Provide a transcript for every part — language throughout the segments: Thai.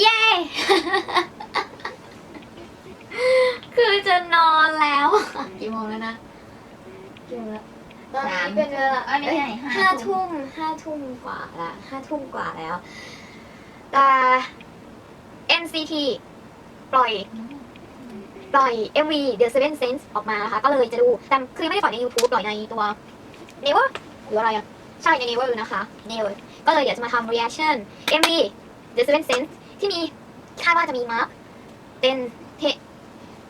เย้ คือจะนอนแล้วกี่โมงแล้วนะกี่โมงแล้วตอนนี้เป็นเวลาเอ้ยไม่ใช่ห้าห้าทุ่ทุ่มมห้าทุ่มกว่าละห้าทุ่มกว่าแล้ว แต่ NCT ปล่อย ปล่อย MV The Seven Sense ออกมานะคะ ก็เลยจะดู แต่คือไม่ได้ปล่อยใน YouTube ปล่อยในตัว Never หรืออะไรอะ ใช่ใน Never นะคะ Never ก็เลยเดี๋ยวจะมาทำ reaction MV The Seven Sense ที่มีคาดว่าจะมีมาร์คเต้นเท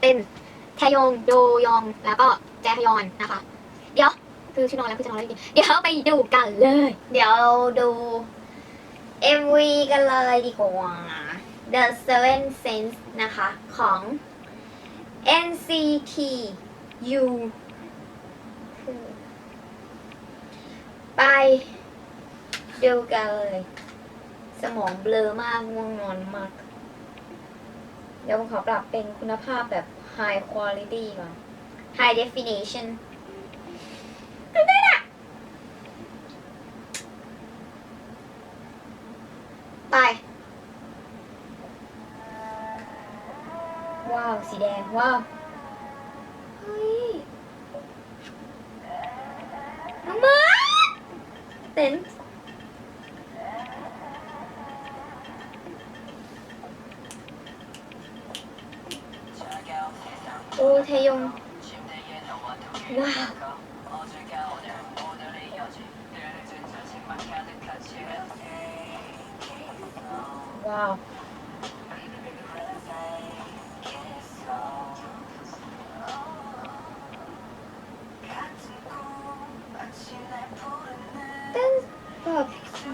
เต้นแทยงโดยอง แล้วก็แจฮยอนนะคะ เดี๋ยวคือชื่อนอนแล้วคือจะนอนแล้วจริงเดี๋ยวไปดูกันเลย เดี๋ยวดู MV กันเลยดีกว่า The Seven Sense นะคะ ของ NCT U ไป ดูกันเลย สมองเบลอมากง่วงนอนมาก เดี๋ยวผมขอปรับเป็นคุณภาพแบบ High Quality ก่อน High Definition ตื่นเต้นอะไป ว้าว สีแดง ว้าว เฮ้ย น้องมา เต้นโอ้เ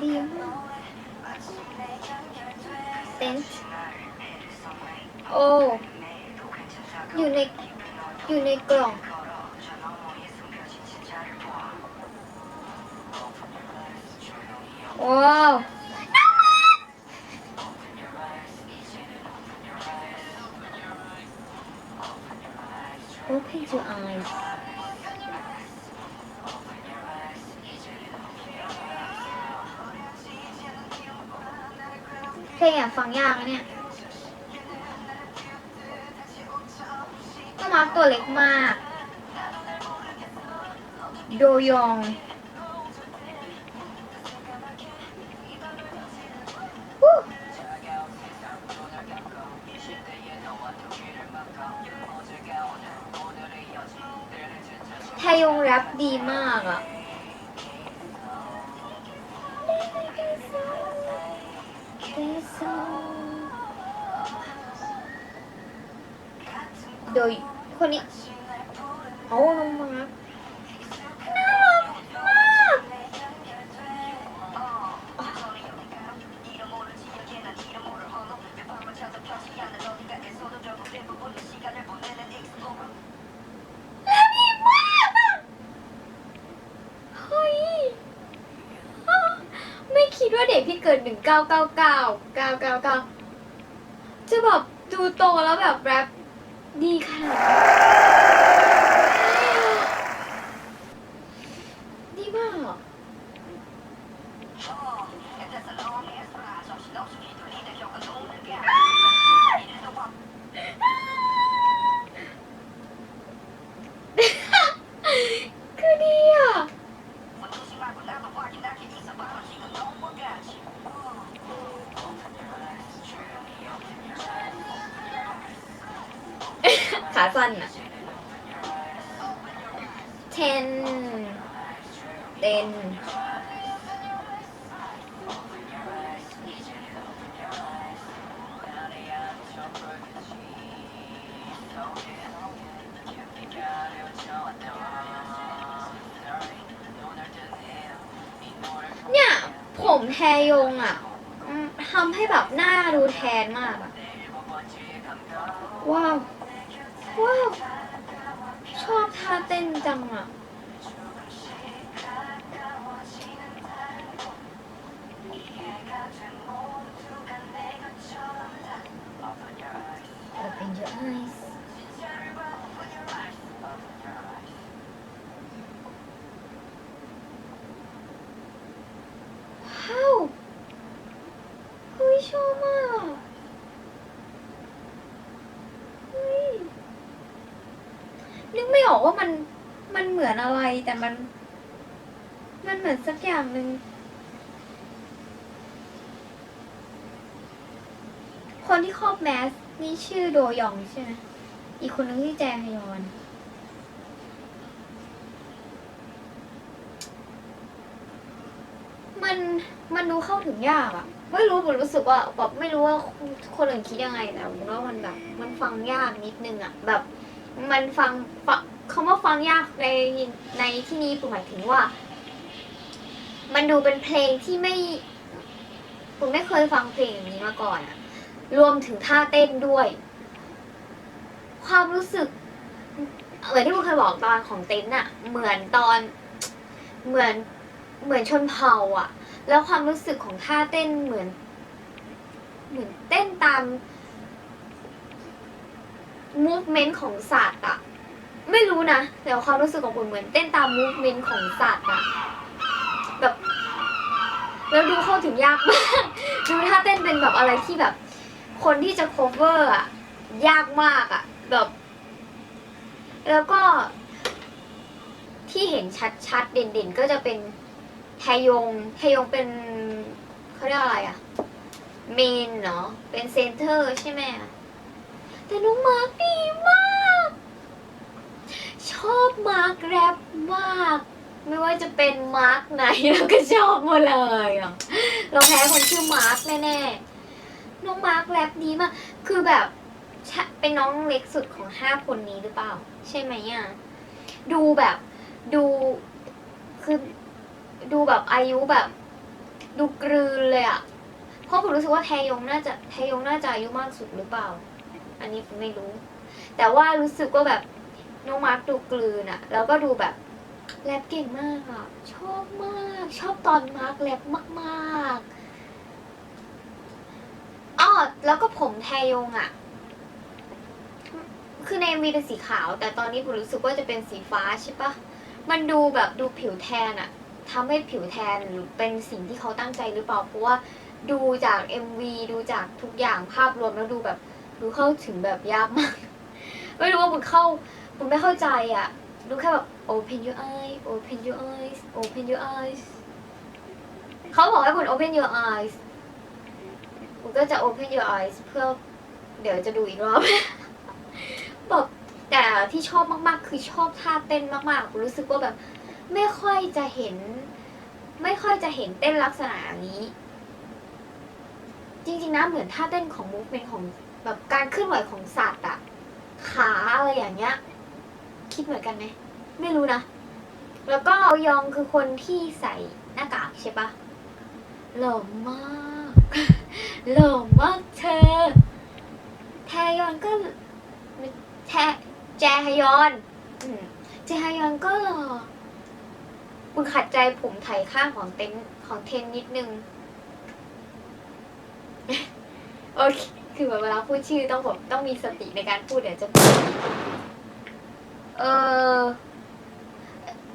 ดีมากเต้นโอ อยู่ใน อยู่ในกล่อง ว้าว Open your eyes ฟังยากนะเนี่ยก็มาร์คตัวเล็กมาก โดยองวู้ไทยงแรปดีมากอะ ดยคนนี้โอ้น้ ว่าเด็กที่เกิด1999 999จะแบบดูโตแล้วแบบแรปดีขนาดนี้ดีมาก ขาสั้นอะเทนเต็นเนี่ยผมแทยงอะทำให้แบบหน้าดูแทนมากอะว้าว ว้าวชอบท่าเต้นจังอะ Open your eyes ว้าว ชอบมากเฮ้ย อกว่ามันมันเหมือนอะไรแต่มัน มันเหมือนสักอย่างหนึ่งคนที่ครอบแมสนี่ชื่อโดยองใช่ไหมอีกคนนึงที่แจฮยอนมันมันดูเข้าถึงยากอะไม่รู้ผมรู้สึกว่าแบบไม่รู้ว่าคนอื่นคิดยังไงแต่ผมว่ามันแบบ มันฟังยากนิดนึงอะแบบ มันฟังคำว่าฟังยากในในที่นี้ผมหมายถึงว่า มันดูเป็นเพลงที่ไม่ผมไม่เคยฟังเพลงอย่างนี้มาก่อนอะรวมถึงท่าเต้นด้วย ความรู้สึกเหมือนที่ผมเคยบอกตอนของเต้นอะเหมือนตอนเหมือนเหมือนชนเผ่าอะแล้วความรู้สึกของท่าเต้นเหมือน เหมือนเต้นตาม movement ของสัตว์อะไม่รู้นะแต่ความรู้สึกของคุณเหมือนเต้นตาม movement ของสัตว์อะแบบแล้วดูเข้าถึงยากมากดูท่าเต้นเป็นแบบอะไรที่แบบ คนที่จะ cover อะยากมากอะแบบ แล้วก็ที่เห็นชัดๆ เด่นๆ ก็จะเป็นแทยงแทยงเป็นเขาเรียกอะไรอะเมนเนาะเป็นเซนเตอร์ใช่ไหมอะ แต่น้องมาร์กดีมาก ชอบมาร์กแรปมาก ไม่ว่าจะเป็นมาร์กไหนเราก็ชอบหมดเลยอะเราแพ้คนชื่อมาร์กแน่ๆ น้องมาร์กแรปดีมาก คือแบบเป็นน้องเล็กสุดของห้าคนนี้หรือเปล่า ใช่ไหมอะ ดูแบบดูคือดูแบบอายุแบบ ดูกลืนเลยอะเพราะผมรู้สึกว่าแทยงน่าจะแทยงน่าจะอายุมากสุดหรือเปล่า อันนี้ผมไม่รู้ แต่ว่ารู้สึกว่าแบบน้องมาร์คดูกลืนอะแล้วก็ดูแบบแรปเก่งมากอะชอบมาก ชอบตอนมาร์คแรปมากๆอ้อแล้วก็ผมแทยงอะคือในมีเป็นสีขาว แต่ตอนนี้ผมรู้สึกว่าจะเป็นสีฟ้าใช่ปะมันดูแบบดูผิวแทนอะทำให้ผิวแทนหรือเป็นสิ่งที่เขาตั้งใจหรือเปล่าเพราะว่าดูจาก MV ดูจากทุกอย่างภาพรวมแล้วดูแบบ ดูเข้าถึงแบบยากมาก ไม่รู้ว่าบุญเข้าบุญไม่เข้าใจอะดูแค่แบบ open your eyes open your eyes open your eyes เขาบอกให้บุญ open your eyes บุญก็จะ open your eyes เพื่อเดี๋ยวจะดูอีกรอบแบบแต่ที่ชอบมากๆ คือชอบท่าเต้นมากๆ รู้สึกว่าแบบ ไม่ค่อยจะเห็น ไม่ค่อยจะเห็นเต้นลักษณะนี้ จริงๆนะเหมือนท่าเต้นของ movement ของ แบบการเคลื่อนไหวของสัตว์อะขาอะไรอย่างเงี้ย คิดเหมือนกันไหมไม่รู้นะ แล้วก็ยองคือคนที่ใส่หน้ากากใช่ปะหล่อมากหล่อมากเธอ แทยอนก็แทแจฮยอนอืแจฮยอนก็หล่อคุณขัดใจผมไถข้างของเต็นของเทนนิดนึง โอเค คือแบบเวลาพูดชื่อต้องผมต้องมีสติในการพูดเดี๋ยวจะเออ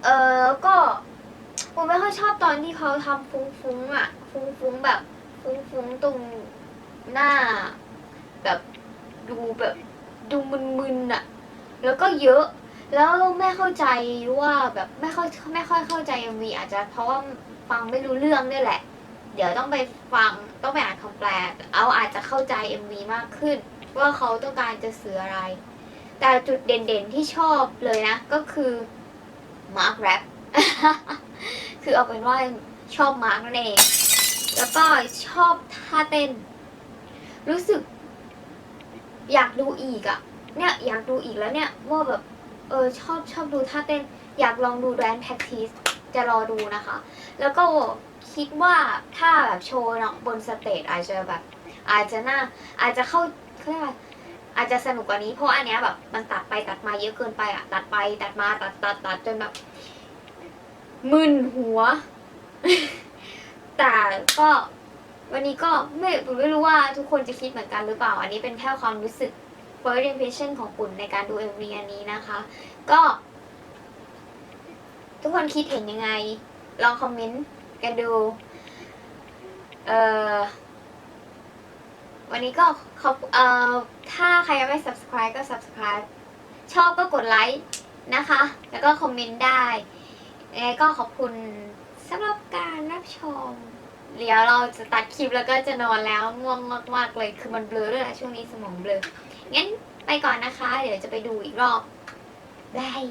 เออแล้วก็ผมไม่ค่อยชอบตอนที่เขาทำฟุ้งๆอะ ฟุ้งๆแบบ ฟุ้งๆตรงหน้า แบบดูแบบดูมึนๆอะ แล้วก็เยอะ แล้วไม่เข้าใจว่าแบบไม่ค่อยไม่ค่อยเข้าใจ MV อาจจะเพราะว่าฟังไม่รู้เรื่องด้วยแหละ เดี๋ยวต้องไปฟังต้องไปอ่านคำแปลเอาอาจจะเข้าใจ MV มากขึ้น ว่าเขาต้องการจะสื่ออะไร แต่จุดเด่นๆที่ชอบเลยนะ ก็คือมาร์คแรปคือเอาเป็นว่าชอบมาร์กนั่นเอง แล้วก็ชอบท่าเต้น รู้สึก อยากดูอีกอะเนี่ยอยากดูอีกแล้วเนี่ยว่าแบบ เออชอบชอบดูท่าเต้น อยากลองดูแดนแพ็กทีส จะรอดูนะคะ แล้วก็คิดว่าถ้าแบบโชว์เนาะบนสเตจอาจจะแบบ อาจจะน่าอาจจะเข้าเขาเรียกว่าอาจจะสนุกกว่านี้เพราะอันเนี้ยแบบมันตัดไปตัดมาเยอะเกินไปอะตัดไปตัดมาตัดตัดตัดจนแบบมึนหัว แต่ก็วันนี้ก็ไม่ไม่รู้ว่าทุกคนจะคิดเหมือนกันหรือเปล่า อันนี้เป็นแค่ความรู้สึก first impression ของปุ่นในการดู MV อันนี้นะคะ ก็ ทุกคนคิดเห็นยังไง ลองคอมเมนต์กันดู เอ่อ วันนี้ก็ขอบเอ่อ ถ้าใครยังไม่ subscribe ก็ subscribe ชอบก็กดไลค์นะคะ แล้วก็คอมเมนต์ได้ยังไงก็ขอบคุณสำหรับการรับชม เดี๋ยวเราจะตัดคลิปแล้วก็จะนอนแล้วง่วงมากๆเลย คือมันเบลอด้วยนะช่วงนี้สมองเบลอ งั้นไปก่อนนะคะ เดี๋ยวจะไปดูอีกรอบ บาย